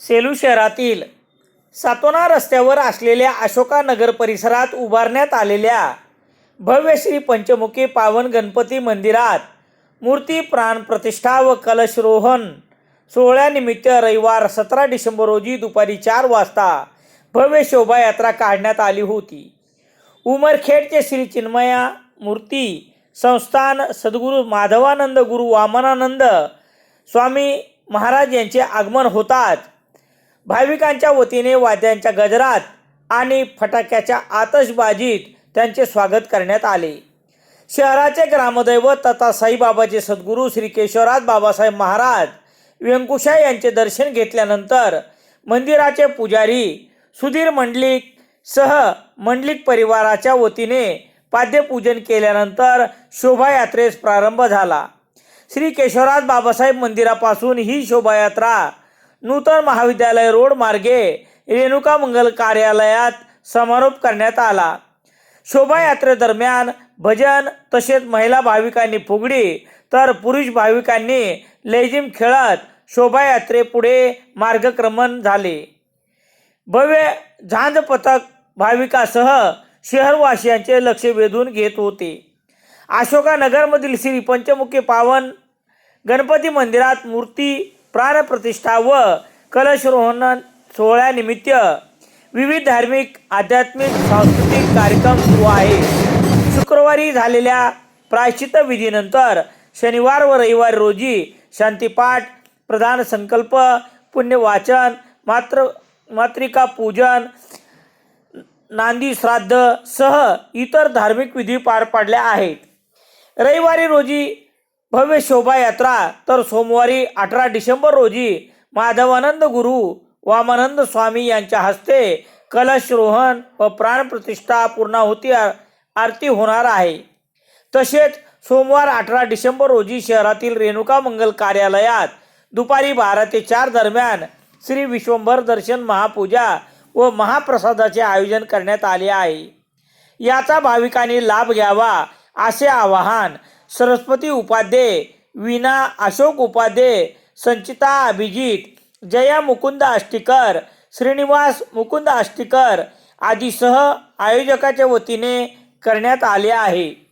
सेलू शहरातील सातोना रस्त्यावर असलेल्या अशोका नगर परिसरात उभारण्यात आलेल्या भव्य श्री पंचमुखी पावन गणपती मंदिरात मूर्ती प्राण प्रतिष्ठा व कलशरोहण सोहळ्यानिमित्त रविवार सतरा डिसेंबर रोजी दुपारी चार वाजता भव्य शोभायात्रा काढण्यात आली होती. उमरखेडचे श्री चिन्मया मूर्ती संस्थान सद्गुरू माधवानंद गुरु वामनानंद स्वामी महाराज यांचे आगमन होताच भाविकांच्या वतीने वाद्यांच्या गजरात आणि फटाक्याच्या आतषबाजीत त्यांचे स्वागत करण्यात आले. शहराचे ग्रामदैवत तथा साईबाबाचे सद्गुरू श्री केशवराज बाबासाहेब महाराज व्यंकुशा यांचे दर्शन घेतल्यानंतर मंदिराचे पुजारी सुधीर मंडलिक सह मंडलिक परिवाराच्या वतीने पाद्यपूजन केल्यानंतर शोभायात्रेस प्रारंभ झाला. श्री केशवराज बाबासाहेब मंदिरापासून ही शोभायात्रा नूतन महाविद्यालय रोड मार्गे रेणुका मंगल कार्यालयात समारोप करण्यात आला. शोभायात्रेदरम्यान भजन तसेच महिला भाविकांनी फुगडी तर पुरुष भाविकांनी लेझिम खेळत शोभायात्रेपुढे मार्गक्रमण झाले. भव्य झांज पथक भाविकासह शहरवासियांचे लक्ष वेधून घेत होते. अशोकानगरमधील श्री पंचमुखी पावन गणपती मंदिरात मूर्ती प्राणप्रतिष्ठा व कलशरोहण सोहळ्यानिमित्त विविध धार्मिक आध्यात्मिक सांस्कृतिक कार्यक्रम सुरू आहे. शुक्रवारी झालेल्या प्रायश्चित विधीनंतर शनिवार व रविवार रोजी शांतीपाठ प्रधान संकल्प पुण्यवाचन मात्र मातृका पूजन नांदी श्राद्ध सह इतर धार्मिक विधी पार पाडल्या आहेत. रविवारी रोजी भव्य शोभायात्रा तर सोमवारी अठरा डिसेंबर रोजी माधवानंद गुरु वामानंद स्वामी यांच्या हस्ते कलशरोहण व प्राणप्रतिष्ठा पूर्णाहुती आरती होणार आहे. तसेच सोमवार अठरा डिसेंबर रोजी शहरातील रेणुका मंगल कार्यालयात दुपारी बारा ते चार दरम्यान श्री विश्वंभर दर्शन महापूजा व महाप्रसादाचे आयोजन करण्यात आले आहे. याचा भाविकांनी लाभ घ्यावा असे आवाहन सरस्वती उपाध्ये वीणा अशोक उपाध्ये संचिता अभिजित जया मुकुंद आष्टीकर श्रीनिवास मुकुंद आष्टीकर आदीसह आयोजकाच्या वतीने करण्यात आले आहे.